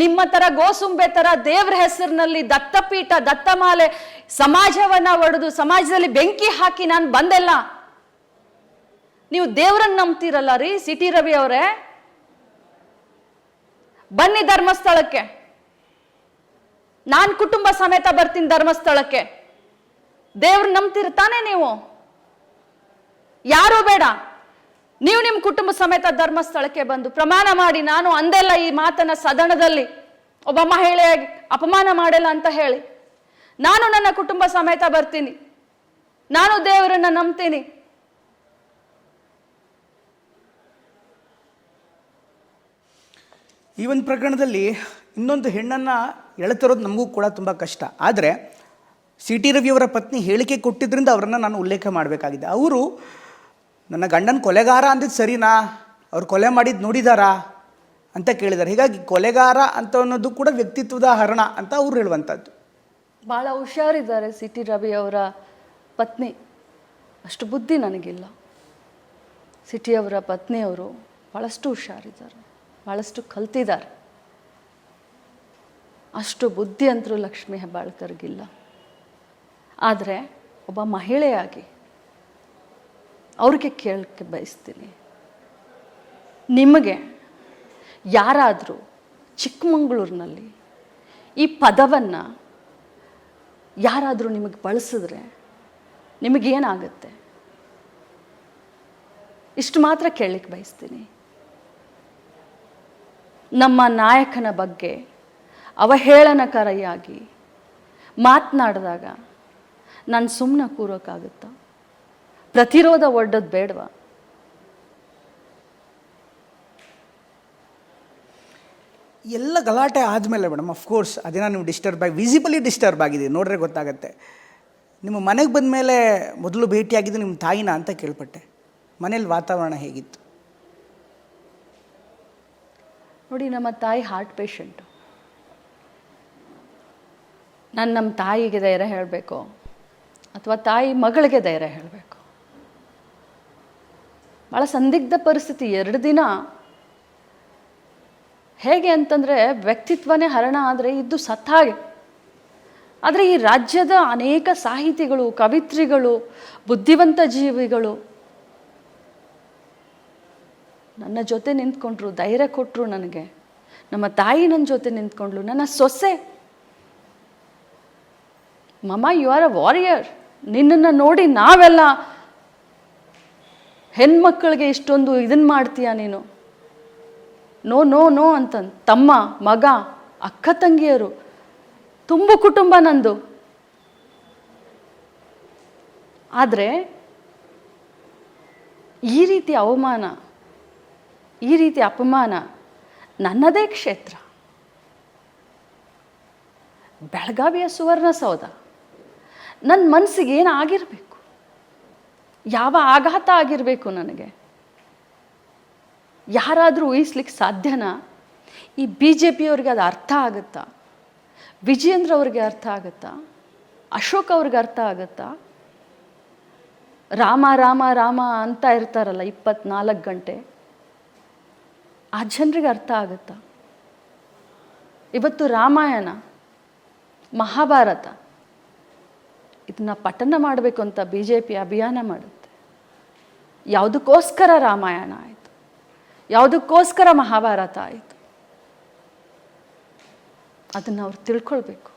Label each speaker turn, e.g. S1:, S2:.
S1: ನಿಮ್ಮ ತರ ಗೋಸುಂಬೆ ತರ ದೇವ್ರ ಹೆಸರಿನಲ್ಲಿ ದತ್ತಪೀಠ, ದತ್ತಮಾಲೆ ಸಮಾಜವನ್ನ ಒಡೆದು ಸಮಾಜದಲ್ಲಿ ಬೆಂಕಿ ಹಾಕಿ ನಾನು ಬಂದೆಲ್ಲ. ನೀವು ದೇವ್ರನ್ನ ನಂಬ್ತೀರಲ್ಲ ರೀ ಸಿಟಿ ರವಿ ಅವರೇ? ಬನ್ನಿ ಧರ್ಮಸ್ಥಳಕ್ಕೆ. ನಾನು ಕುಟುಂಬ ಸಮೇತ ಬರ್ತೀನಿ ಧರ್ಮಸ್ಥಳಕ್ಕೆ. ದೇವ್ರ ನಂಬ್ತೀರ ತಾನೇ ನೀವು? ಯಾರೂ ಬೇಡ. ನೀವು ನಿಮ್ಮ ಕುಟುಂಬ ಸಮೇತ ಧರ್ಮಸ್ಥಳಕ್ಕೆ ಬಂದು ಪ್ರಮಾಣ ಮಾಡಿ ನಾನು ಅಂದೆಲ್ಲ ಈ ಮಾತನ್ನ ಸದನದಲ್ಲಿ ಒಬ್ಬ ಮಹಿಳೆಯಾಗಿ ಅಪಮಾನ ಮಾಡಲ್ಲ ಅಂತ ಹೇಳಿ. ನಾನು ನನ್ನ ಕುಟುಂಬ ಸಮೇತ ಬರ್ತೀನಿ. ನಾನು ದೇವರನ್ನ ನಂಬ್ತೀನಿ.
S2: ಈ ಒಂದು ಪ್ರಕರಣದಲ್ಲಿ ಇನ್ನೊಂದು ಹೆಣ್ಣನ್ನು ಎಳೆತರೋದು ನಮಗೂ ಕೂಡ ತುಂಬ ಕಷ್ಟ. ಆದರೆ ಸಿ ಟಿ ರವಿಯವರ ಪತ್ನಿ ಹೇಳಿಕೆ ಕೊಟ್ಟಿದ್ದರಿಂದ ಅವರನ್ನು ನಾನು ಉಲ್ಲೇಖ ಮಾಡಬೇಕಾಗಿದೆ. ಅವರು ನನ್ನ ಗಂಡನ ಕೊಲೆಗಾರ ಅಂದಿದ್ದು ಸರಿನಾ? ಅವ್ರು ಕೊಲೆ ಮಾಡಿದ್ದು ನೋಡಿದಾರಾ? ಅಂತ ಕೇಳಿದ್ದಾರೆ ಹೀಗಾಗಿ ಕೊಲೆಗಾರ ಅಂತ ಅನ್ನೋದು ಕೂಡ ವ್ಯಕ್ತಿತ್ವದ ಹರಣ ಅಂತ ಅವ್ರು ಹೇಳುವಂಥದ್ದು.
S1: ಭಾಳ ಹುಷಾರಿದ್ದಾರೆ ಸಿಟಿ ರವಿ ಅವರ ಪತ್ನಿ. ಅಷ್ಟು ಬುದ್ಧಿ ನನಗಿಲ್ಲ. ಸಿಟಿ ಅವರ ಪತ್ನಿಯವರು ಭಾಳಷ್ಟು ಹುಷಾರಿದ್ದಾರೆ. ಭಾಳಷ್ಟು ಕಲ್ತಿದ್ದಾರೆ. ಅಷ್ಟು ಬುದ್ಧಿ ಅಂತರೂ ಲಕ್ಷ್ಮೀ ಹೆಬ್ಬಾಳ್ಕರ್ಗಿಲ್ಲ. ಆದರೆ ಒಬ್ಬ ಮಹಿಳೆಯಾಗಿ ಅವ್ರಿಗೆ ಕೇಳಕ್ಕೆ ಬಯಸ್ತೀನಿ. ನಿಮಗೆ ಯಾರಾದರೂ ಚಿಕ್ಕಮಂಗ್ಳೂರಿನಲ್ಲಿ ಈ ಪದವನ್ನು ಯಾರಾದರೂ ನಿಮಗೆ ಬಳಸಿದ್ರೆ ನಿಮಗೇನಾಗುತ್ತೆ ಇಷ್ಟು ಮಾತ್ರ ಕೇಳಲಿಕ್ಕೆ ಬಯಸ್ತೀನಿ. ನಮ್ಮ ನಾಯಕನ ಬಗ್ಗೆ ಅವಹೇಳನಕಾರಿಯಾಗಿ ಮಾತನಾಡಿದಾಗ ನಾನು ಸುಮ್ಮನೆ ಕೂರೋಕ್ಕಾಗುತ್ತಾ ಪ್ರತಿರೋಧ ಒಡ್ಡೋದು ಬೇಡವಾ?
S2: ಎಲ್ಲ ಗಲಾಟೆ ಆದಮೇಲೆ ಮೇಡಮ್ ಅಫ್ಕೋರ್ಸ್ ಅದೇನೋ ನೀವು ಡಿಸ್ಟರ್ಬ್ ಆಗಿ ವಿಸಿಬಲಿ ಡಿಸ್ಟರ್ಬ್ ಆಗಿದೆ ನೋಡ್ರೆ ಗೊತ್ತಾಗತ್ತೆ. ನಿಮ್ಮ ಮನೆಗೆ ಬಂದ ಮೇಲೆ ಮೊದಲು ಭೇಟಿಯಾಗಿದ್ದು ನಿಮ್ಮ ತಾಯಿನ ಅಂತ ಕೇಳ್ಪಟ್ಟೆ. ಮನೇಲಿ ವಾತಾವರಣ ಹೇಗಿತ್ತು?
S1: ನೋಡಿ ನಮ್ಮ ತಾಯಿ ಹಾರ್ಟ್ ಪೇಷಂಟು ನಾನು ನಮ್ಮ ತಾಯಿಗೆ ಧೈರ್ಯ ಹೇಳಬೇಕು ಅಥವಾ ತಾಯಿ ಮಗಳಿಗೆ ಧೈರ್ಯ ಹೇಳಬೇಕು. ಭಾಳ ಸಂದಿಗ್ಧ ಪರಿಸ್ಥಿತಿ. ಎರಡು ದಿನ ಹೇಗೆ ಅಂತಂದರೆ ವ್ಯಕ್ತಿತ್ವನೇ ಹರಣ ಆದರೆ ಇದ್ದು ಸತ್ತ ಹಾಗೆ ಆದರೆ ಈ ರಾಜ್ಯದ ಅನೇಕ ಸಾಹಿತಿಗಳು, ಕವಿತ್ರಿಗಳು, ಬುದ್ಧಿವಂತ ಜೀವಿಗಳು ನನ್ನ ಜೊತೆ ನಿಂತ್ಕೊಂಡ್ರು, ಧೈರ್ಯ ಕೊಟ್ಟರು ನನಗೆ. ನಮ್ಮ ತಾಯಿ ನನ್ನ ಜೊತೆ ನಿಂತ್ಕೊಂಡ್ಲು ನನ್ನ ಸೊಸೆ. ಮಮ್ಮ ಯು ಆರ್ ಅ ವಾರಿಯರ್ ನಿನ್ನನ್ನು ನೋಡಿ ನಾವೆಲ್ಲ ಹೆಣ್ಮಕ್ಳಿಗೆ ಇಷ್ಟೊಂದು ಇದನ್ನು ಮಾಡ್ತೀಯ ನೀನು? ನೋ ನೋ ನೋ ಅಂತ ತಮ್ಮ, ಮಗ, ಅಕ್ಕ, ತಂಗಿಯರು, ತುಂಬ ಕುಟುಂಬ ನಂದು. ಆದರೆ ಈ ರೀತಿ ಅವಮಾನ, ಈ ರೀತಿ ಅಪಮಾನ ನನ್ನದೇ ಕ್ಷೇತ್ರ. ಬೆಳಗಾವಿಯ ಸುವರ್ಣಸೌಧ ನನ್ನ ಮನಸ್ಸಿಗೆ ಏನು ಆಗಿರಬೇಕು ಯಾವ ಆಘಾತ ಆಗಿರಬೇಕು ನನಗೆ? ಯಾರಾದರೂ ಊಹಿಸ್ಲಿಕ್ಕೆ ಸಾಧ್ಯನಾ? ಈ ಬಿ ಜೆ ಪಿಯವ್ರಿಗೆ ಅದು ಅರ್ಥ ಆಗುತ್ತಾ? ವಿಜಯೇಂದ್ರ ಅವ್ರಿಗೆ ಅರ್ಥ ಆಗುತ್ತಾ? ಅಶೋಕ್ ಅವ್ರಿಗೆ ಅರ್ಥ ಆಗುತ್ತಾ? ರಾಮ ರಾಮ ರಾಮ ಅಂತ ಇರ್ತಾರಲ್ಲ ಇಪ್ಪತ್ನಾಲ್ಕು ಗಂಟೆ. ಆ ಜನರಿಗೆ ಅರ್ಥ ಆಗುತ್ತಾ? ಇವತ್ತು ರಾಮಾಯಣ, ಮಹಾಭಾರತ ಪಠನ ಮಾಡಬೇಕು ಅಂತ ಬಿ ಜೆ ಪಿ ಅಭಿಯಾನ ಮಾಡುತ್ತೆ. ಯಾವುದಕ್ಕೋಸ್ಕರ ರಾಮಾಯಣ ಆಯಿತು? ಯಾವುದಕ್ಕೋಸ್ಕರ ಮಹಾಭಾರತ ಆಯಿತು? ಅದನ್ನು ಅವ್ರು ತಿಳ್ಕೊಳ್ಬೇಕು.